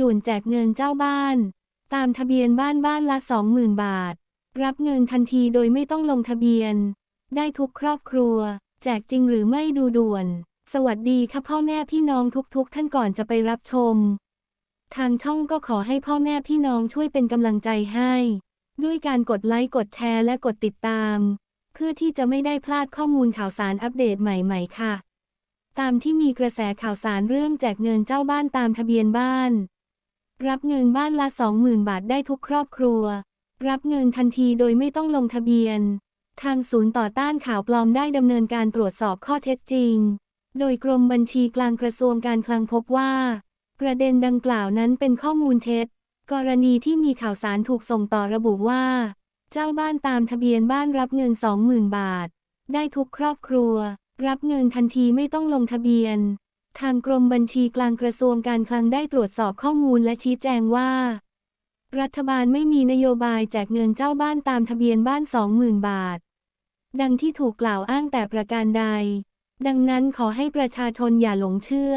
ด่วนแจกเงินเจ้าบ้าน ตามทะเบียนบ้านบ้านละ 20,000 บาท รับเงินทันทีโดยไม่ต้องลงทะเบียน ได้ทุกครอบครัว แจกจริงหรือไม่ดูด่วน สวัสดีค่ะพ่อแม่พี่น้องทุกๆ ท่านก่อนจะไปรับชม ทางช่องก็ขอให้พ่อแม่พี่น้องช่วยเป็นกำลังใจให้ ด้วยการกดไลค์กดแชร์และกดติดตาม เพื่อที่จะไม่ได้พลาดข้อมูลข่าวสารอัปเดตใหม่ ๆ ค่ะ ตามที่มีกระแสข่าวสารเรื่องแจกเงินเจ้าบ้านตามทะเบียนบ้าน รับเงินบ้านละ 20,000 บาทได้ทุกครอบครัว รับเงินทันทีโดยไม่ต้องลงทะเบียน ทางศูนย์ต่อต้านข่าวปลอมได้ดำเนินการตรวจสอบข้อเท็จจริง โดยกรมบัญชีกลางกระทรวงการคลังพบว่า ประเด็นดังกล่าวนั้นเป็นข้อมูลเท็จ กรณีที่มีข่าวสารถูกส่งต่อระบุว่า เจ้าบ้านตามทะเบียนบ้านรับเงิน 20,000 บาท ได้ทุกครอบครัว รับเงินทันทีไม่ต้องลงทะเบียน ทางกรมบัญชีกลางกระทรวงการคลังได้ตรวจสอบข้อมูลและชี้แจงว่า รัฐบาลไม่มีนโยบายแจกเงินเจ้าบ้านตามทะเบียนบ้าน 20,000 บาท ดังที่ถูกกล่าวอ้างแต่ประการใด ดังนั้นขอให้ประชาชนอย่าหลงเชื่อ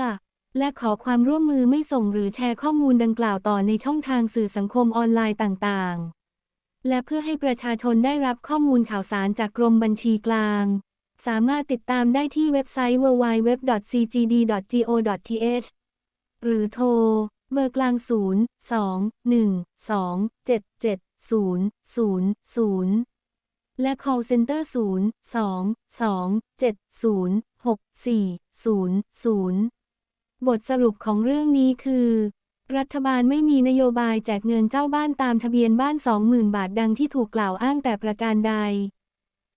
และขอความร่วมมือไม่ส่งหรือแชร์ข้อมูลดังกล่าวต่อในช่องทางสื่อสังคมออนไลน์ต่างๆ และเพื่อให้ประชาชนได้รับข้อมูลข่าวสารจากกรมบัญชีกลาง สามารถติดตามได้ที่เว็บไซต์ www.cgd.go.th หรือโทร เบอร์กลาง 0 2 1 2 7 7 0 0 0 และ call center 0 2 2 7 0 6 4 0 0 บทสรุปของเรื่องนี้คือ รัฐบาลไม่มีนโยบายแจกเงินเจ้าบ้านตามทะเบียนบ้าน 20,000 บาทดังที่ถูกกล่าวอ้างแต่ประการใด